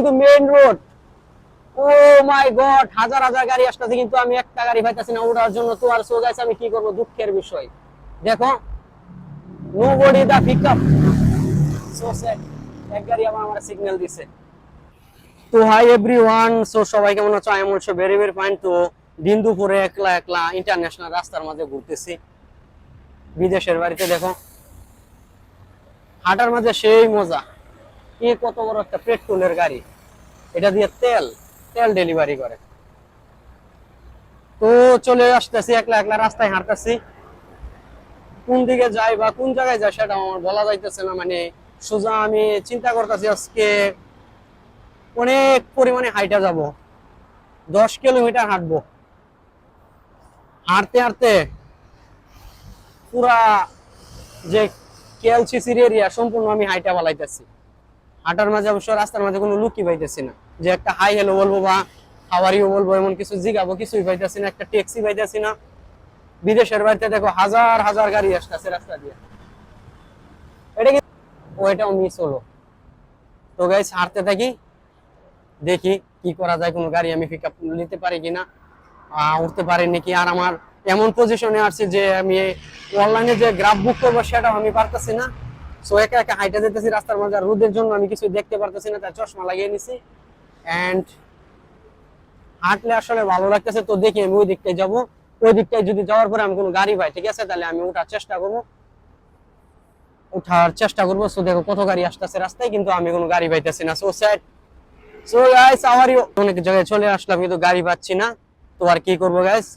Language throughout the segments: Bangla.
কিন্তু main road oh my god হাজার হাজার গাড়ি আসতেছে, কিন্তু আমি একটা গাড়ি পাইতেছি না ওঠার জন্য তো আর সো গাইছে আমি কি করব? দুঃখের বিষয়। দেখো nobody the pick up so sad এক গাড়ি আবার আমার সিগন্যাল দিছে। তো হাই এভরিওয়ান সো সবাই কেমন আছো? I am also very very fine তো দিন দুপুরে একলা একলা ইন্টারন্যাশনাল রাস্তার মধ্যে ঘুরতেছি। বিদেশের বাড়িতে দেখো, হাঁটার মাঝে সেই মজা। এ কত বড় একটা পেট্রোলের গাড়ি? এটা দিয়ে তেল তেল ডেলিভারি করে। তো চলে আসতেছি, একলা একলা রাস্তায় হাঁটতেছি। কোন দিকে যাই বা কোন জায়গায় যাই সেটা আমার বলা যাইতেছে না মানে সোজা আমি চিন্তা করতেছি আজকে অনেক পরিমাণে হাইটা যাব। দশ কিলোমিটার হাঁটবো। হাঁটতে হাঁটতে পুরা যে কেএলসিসির এরিয়া সম্পূর্ণ আমি হাইটা বালাইতেছি। হাঁটার মাঝে অবশ্য রাস্তার মাঝে কোনো লুকি পাইতেছি না। যে একটা হাই হ্যালো বলব বা হাওয়ারিও বলব, এমন কিছু জিগাবো, কিছুই পাইতেছি না, একটা ট্যাক্সি পাইতেছি না। বিদেশের বাড়িতে দেখো হাজার হাজার গাড়ি আসতেছে রাস্তা দিয়ে। এটা কি ও, এটাও মিস হলো। তো গাইস হাঁটতে থাকি, দেখি কি করা যায়, কোনো গাড়ি আমি পিক আপ নিতে পারি কিনা। উঠতে পারি নাকি আর আমার এমন পজিশনে আছে যে আমি অনলাইনে যে গ্রাফ বুক করব, সেটাও আমি পারতেছি না। সো একা একা হাইটে যেতেছি রাস্তার মাঝে আর রোদের জন্য আমি কিছু দেখতে পারতেছি না, তাই চশমা লাগিয়ে নিছি। অ্যান্ড হাঁটলে আসলে ভালো লাগতেছে। তো দেখি আমি ওই দিকটায় যাব। ওই দিকটায় যদি যাওয়ার পরে আমি কোনো গাড়ি পাই, ঠিক আছে? তাহলে আমি ওঠার চেষ্টা করব। ওঠার চেষ্টা করব। সো দেখো কত গাড়ি আসতেছে রাস্তায়, কিন্তু আমি কোনো গাড়ি পাইতেছি না। So sad so guys our you অনেক জায়গায় চলে আসলাম, কিন্তু গাড়ি পাচ্ছি না। তো আর কি করব গাইস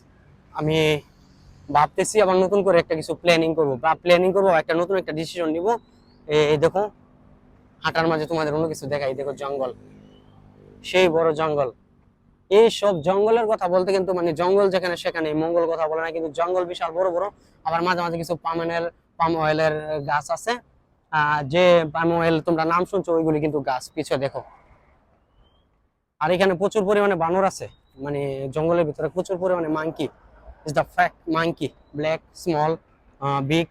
আমি ভাবতেছি আবার নতুন করে একটা কিছু প্ল্যানিং করব। বা প্ল্যানিং করব, একটা নতুন একটা ডিসিশন নিব। এই দেখো হাঁটার মাঝে তোমাদের অন্য কিছু দেখাই। দেখো জঙ্গল। সেই বড় জঙ্গল। এই সব জঙ্গলের কথা বলতে কিন্তু মানে জঙ্গল যেখানে সেখানে মঙ্গল কথা বলে না কিন্তু জঙ্গল বিশাল বড় বড়। আবার মাঝে মাঝে কিছু পামেনের পাম অয়েলের গাছ আছে। যে পাম অয়েল তোমরা নাম শুনছো ওইগুলি কিন্তু গাছ। পিছনে দেখো। আর এখানে প্রচুর পরিমাণে বানর আছে। মানে জঙ্গলের ভিতরে প্রচুর পরিমাণে monkey the fact monkey black small uh, big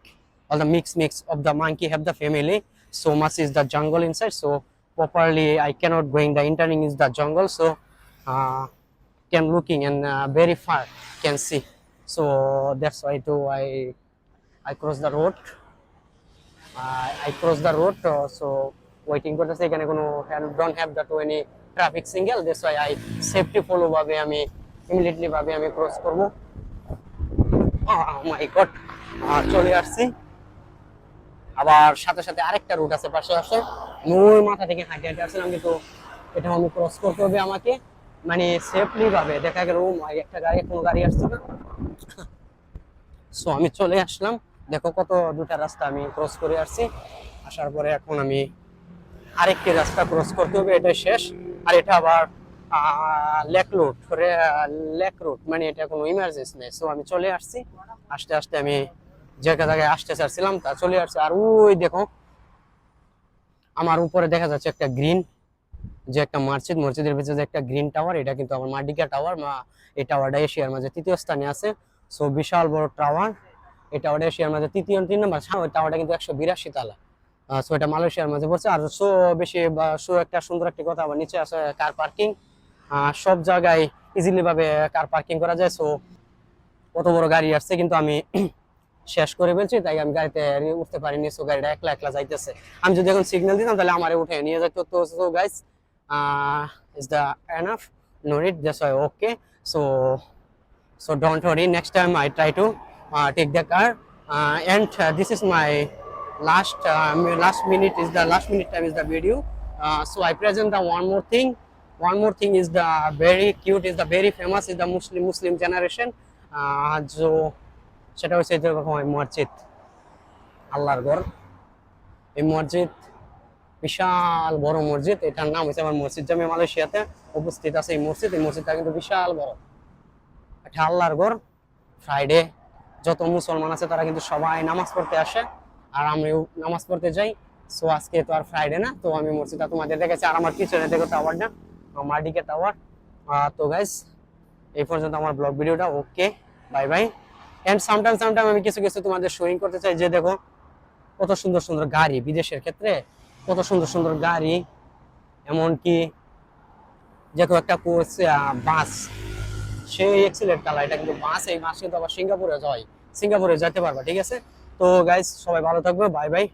all the mix mix of the monkey have the family so much is the jungle inside so properly i cannot going the entering is the jungle so uh, can looking and uh, very far can see so that's why too i i cross the road uh, i cross the road uh, so waiting করতেছে এখানে কোনো don't have that any traffic signal that's why i safety follow ভাবে আমি immediately ভাবে আমি ক্রস করব মাই গড চলে আসছি আবার সাথে সাথে আরেকটা রুট আছে, পাশে পাশে ওই মাথা থেকে হাঁটে হাঁটে আসছিলাম কিন্তু এটা আমি ক্রস করতে হবে আমাকে। মানে সেফলি ভাবে, দেখা গেল একটা গাড়ি, কোনো গাড়ি আসছে না। সো আমি চলে আসলাম। দেখো কত দুটা রাস্তা আমি ক্রস করে আসছি। আসার পরে এখন আমি আরেকটি রাস্তা ক্রস করতে হবে এটা শেষ। আর এটা আবার লেক রুট লেক রুট মানে এটা কোনো ইমার্জেন্সি নেই। সো আমি চলে আসছি। আস্তে আস্তে আমি যে জায়গায় আসতে চাচ্ছিলাম তা চলে আসছে। আর ওই দেখো, আমার উপরে দেখা যাচ্ছে একটা গ্রিন যে একটা মসজিদ, মসজিদের ভিতরে যে একটা গ্রিন টাওয়ার এটা কিন্তু আমার মাডিকা টাওয়ার এই টাওয়ারটা এশিয়ার মাঝে তৃতীয় স্থানে আছে। সো বিশাল বড় টাওয়ার এই টাওয়ারটা এশিয়ার মাঝে তৃতীয় তিন নম্বর। হ্যাঁ ওই টাওয়ারটা কিন্তু একশো বিরাশি তালা। সো এটা মালয়েশিয়ার মাঝে পড়ছে। আর সো বেশি সো একটা সুন্দর একটি কথা আবার নিচে আছে কার পার্কিং সব জায়গায় ইজিলি ভাবে কার পার্কিং করা যায়। সো কত বড় গাড়ি আসছে, কিন্তু আমি শেষ করে ফেলছি, তাই আমি গাড়িতে উঠতে পারিনি সো গাড়িটা একলা একলা যাইতেছে। আমি যদি এখন সিগন্যাল দিতাম, তাহলে আমার উঠে নিয়ে যাচ্ছে তো so guys is the enough no it that's I okay so so don't worry next time I try to take the car and this is my last last minute is the last minute time is the video so I present the one more thing one more thing is the very cute is the very famous is the Muslim Muslim generation যো সেটা হচ্ছে যে রকম এই মসজিদ, আল্লাহর ঘর। এই মসজিদ বিশাল বড় মসজিদ, এটার নাম হচ্ছে আমার মসজিদ জামে মালয়েশিয়াতে উপস্থিত আছে এই মসজিদ। এই মসজিদটা কিন্তু বিশাল বড়। এটা আল্লাহর ঘর। ফ্রাইডে যত মুসলমান আছে তারা কিন্তু সবাই নামাজ পড়তে আসে। আর আমিও নামাজ পড়তে যাই। সো আজকে তো আর ফ্রাইডে না, তো আমি মসজিদটা তোমাদের দেখেছি আর আমার পিছনে দেখো টাওয়ারটা মার্ডিকে টাওয়ার তো গাইস এই পর্যন্ত আমার ব্লগ ভিডিওটা। Okay bye bye and sometime sometime আমি কিছু কিছু তোমাদের শোয়িং করতে চাই যে দেখো, কত সুন্দর সুন্দর গাড়ি বিদেশের ক্ষেত্রে, কত সুন্দর সুন্দর গাড়ি। এমনকি কেউ একটা বাস সেই এক্সিলেন্ট কালার এটা কিন্তু বাস এই বাস কিন্তু আবার সিঙ্গাপুরে যায়। সিঙ্গাপুরে যেতে পারবা, ঠিক আছে? তো গাইজ সবাই ভালো থাকবে বাই বাই